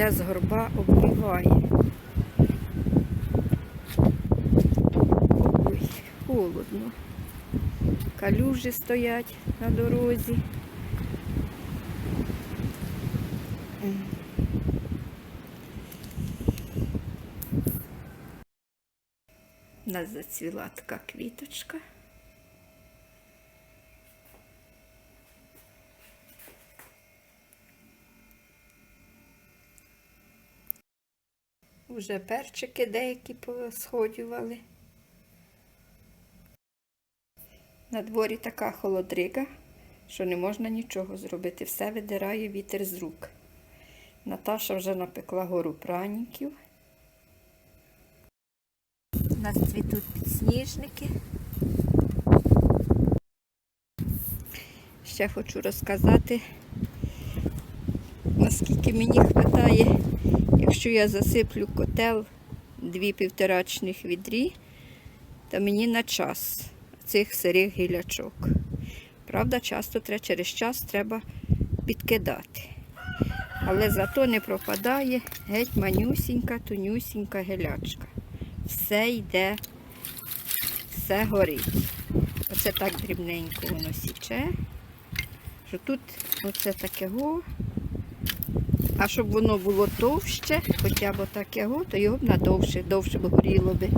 трава обріває. Ой, холодно. Калюжі стоять на дорозі. У нас зацвіла така квіточка. Уже перчики деякі посходювали. На дворі така холодрига, що не можна нічого зробити. Все видирає вітер з рук. Наташа вже напекла гору праніків. У нас цвітуть підсніжники. Ще хочу розказати, наскільки мені вистачає, якщо я засиплю котел дві півторачних відрі, то мені на час цих сирих гілячок. Правда, часто треба, через час треба підкидати. Але зато не пропадає геть манюсінька, тонюсінька гілячка. Все йде, все горить. Оце так дрібненько воно січе. Що тут оце таке го. А щоб воно було товще, хоча б таке то його б надовше, довше б горіло би.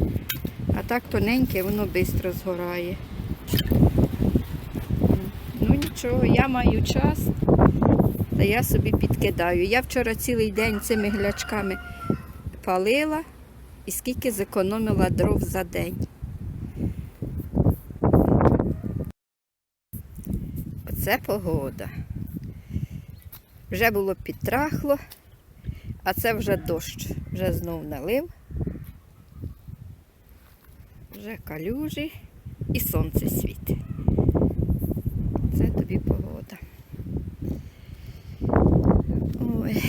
А так тоненьке, воно швидко згорає. Ну нічого, я маю час, та я собі підкидаю. Я вчора цілий день цими глячками палила і скільки зекономила дров за день. Оце погода. Вже було підтрахло, а це вже дощ, вже знов налив. Вже калюжі і сонце світить. Це тобі погода. Ой,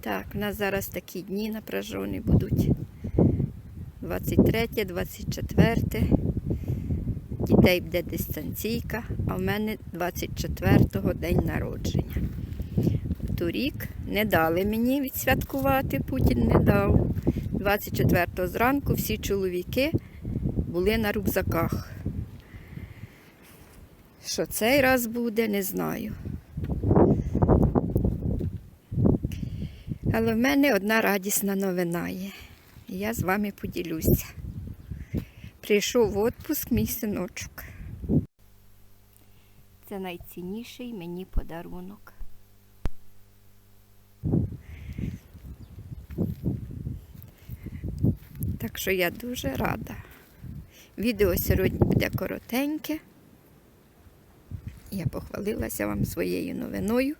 так, у нас зараз такі дні напряжені будуть. 23, 24. Дітей буде дистанційка, а в мене 24-го день народження. Торік не дали мені відсвяткувати, Путін не дав. 24-го зранку всі чоловіки були на рюкзаках. Що цей раз буде, не знаю. Але в мене одна радісна новина є. Я з вами поділюся. Прийшов в відпуск мій синочок. Це найцінніший мені подарунок. Так що я дуже рада. Відео сьогодні буде коротеньке. Я похвалилася вам своєю новиною.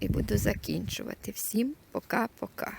І буду закінчувати. Всім пока-пока.